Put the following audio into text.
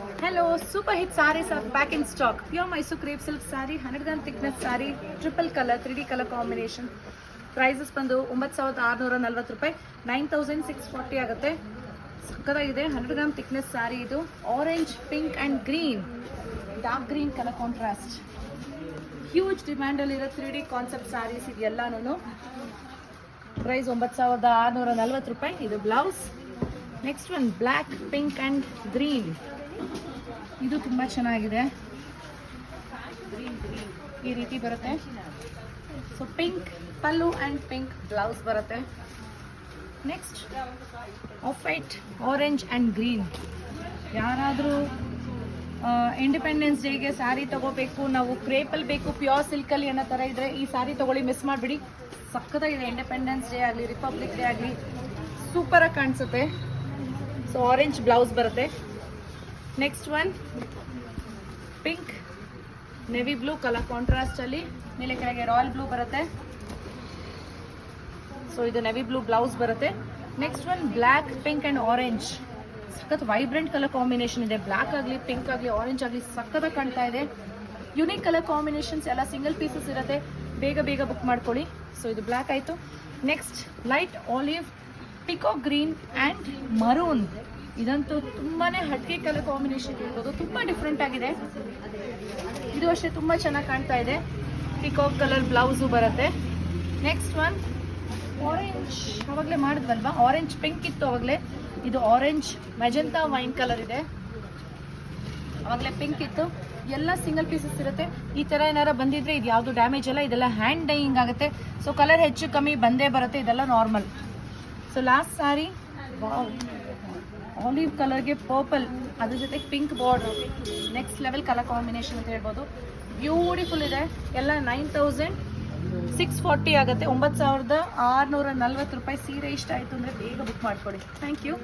Hello, super hit sarees are back in stock. Pure crepe crepe silk saree, 100 gram thickness triple colour three 3D colour combination prices ಬಂದು ಒಂಬತ್ತು ಸಾವಿರದ ಆರುನೂರ ನಲ್ವತ್ತು ರೂಪಾಯಿ. Nine thousand six forty ಆಗುತ್ತೆ. ಸಕ್ಕತ್ತಾಗಿದೆ hundred gram thickness sari ಇದು. Orange pink and green dark green colour contrast huge ಡಿಮ್ಯಾಂಡಲ್ಲಿರೋ three D concept saris ಇದೆಲ್ಲನೂ ಪ್ರೈಸ್ ಒಂಬತ್ತು ಸಾವಿರದ ಆರುನೂರ ನಲ್ವತ್ತು ರೂಪಾಯಿ. ಇದು blouse next one black pink and green ಇದು ತುಂಬ ಚೆನ್ನಾಗಿದೆ. ಈ ರೀತಿ ಬರುತ್ತೆ. So pink pallu and pink blouse ಬರುತ್ತೆ. Next off white orange and green ಯಾರಾದರೂ ಇಂಡಿಪೆಂಡೆನ್ಸ್ ಡೇಗೆ ಸ್ಯಾರಿ ತಗೋಬೇಕು, ನಾವು ಕ್ರೇಪಲ್ಲಿ ಬೇಕು ಪ್ಯೂರ್ ಸಿಲ್ಕಲ್ಲಿ ಅನ್ನೋ ಥರ ಇದ್ದರೆ ಈ ಸ್ಯಾರಿ ತೊಗೊಳ್ಳಿ ಮಿಸ್ ಮಾಡಿಬಿಡಿ. ಸಖತ್ತಾಗಿದೆ ಇಂಡಿಪೆಂಡೆನ್ಸ್ ಡೇ ಆಗಲಿ ರಿಪಬ್ಲಿಕ್ ಡೇ ಆಗಲಿ. ಸೂಪರಾಗಿ ಕಾಣಿಸುತ್ತೆ. ಸೊ ಆರೆಂಜ್ ಬ್ಲೌಸ್ ಬರುತ್ತೆ. Next one pink navy blue colour ಕಾಂಟ್ರಾಸ್ಟಲ್ಲಿ ಮೇಲೆ ಕೆಳಗೆ ರಾಯಲ್ ಬ್ಲೂ ಬರುತ್ತೆ. ಸೊ ಇದು ನೆವಿ ಬ್ಲೂ ಬ್ಲೌಸ್ ಬರುತ್ತೆ. Next one black pink and orange ಸಖತ್ ವೈಬ್ರೆಂಟ್ ಕಲರ್ ಕಾಂಬಿನೇಷನ್ ಇದೆ. ಬ್ಲ್ಯಾಕ್ ಆಗಲಿ ಪಿಂಕ್ ಆಗಲಿ ಆರೆಂಜ್ ಆಗಲಿ ಸಖತ್ತಾಗಿ ಕಾಣ್ತಾ ಇದೆ. ಯುನೀಕ್ ಕಲರ್ ಕಾಂಬಿನೇಷನ್ಸ್ ಎಲ್ಲ ಸಿಂಗಲ್ ಪೀಸಸ್ ಇರುತ್ತೆ. ಬೇಗ ಬೇಗ ಬುಕ್ ಮಾಡ್ಕೊಳ್ಳಿ. ಸೊ ಇದು ಬ್ಲ್ಯಾಕ್ ಆಯಿತು. Next light olive pico green and maroon ಇದಂತೂ ತುಂಬಾ ಹಟ್ಕೆ ಕಲರ್ ಕಾಂಬಿನೇಷನ್ ಇರ್ಬೋದು ತುಂಬ ಡಿಫ್ರೆಂಟ್ ಆಗಿದೆ. ಇದು ಅಷ್ಟೇ ತುಂಬ ಚೆನ್ನಾಗಿ ಕಾಣ್ತಾ ಇದೆ. ಪಿಕಾಕ್ ಕಲರ್ ಬ್ಲೌಸು ಬರುತ್ತೆ. ನೆಕ್ಸ್ಟ್ ಒನ್ ಆರೆಂಜ್ ಅವಾಗಲೇ ಮಾಡಿದ್ವಲ್ವಾ? ಆರೆಂಜ್ ಪಿಂಕ್ ಇತ್ತು ಅವಾಗಲೇ. ಇದು ಆರೆಂಜ್ ಮೆಜೆಂಟಾ ವೈನ್ ಕಲರ್ ಇದೆ. ಅವಾಗಲೇ ಪಿಂಕ್ ಇತ್ತು. ಎಲ್ಲ ಸಿಂಗಲ್ ಪೀಸಸ್ ಇರುತ್ತೆ. ಈ ಥರ ಏನಾರ ಬಂದಿದ್ರೆ ಇದು ಯಾವುದು ಡ್ಯಾಮೇಜ್ ಅಲ್ಲ ಇದೆಲ್ಲ ಹ್ಯಾಂಡ್ ಡೈಯಿಂಗ್ ಆಗುತ್ತೆ. ಸೊ ಕಲರ್ ಹೆಚ್ಚು ಕಮ್ಮಿ ಬಂದೇ ಬರುತ್ತೆ. ಇದೆಲ್ಲ normal so last sari wow olive ಕಲರ್ಗೆ purple, ಅದ್ರ ಜೊತೆಗೆ pink border next level colour combination ಅಂತ ಹೇಳ್ಬೋದು. ಬ್ಯೂಟಿಫುಲ್ ಇದೆ. ಎಲ್ಲ ನೈನ್ ತೌಸಂಡ್ ಸಿಕ್ಸ್ ಫಾರ್ಟಿ ಆಗುತ್ತೆ. ಒಂಬತ್ತು ಸಾವಿರದ ಆರುನೂರ ನಲ್ವತ್ತು ರೂಪಾಯಿ ಸೀರೆ ಇಷ್ಟ ಆಯಿತು ಅಂದರೆ ಬೇಗ ಬುಕ್ ಮಾಡ್ಕೊಡಿ. Thank you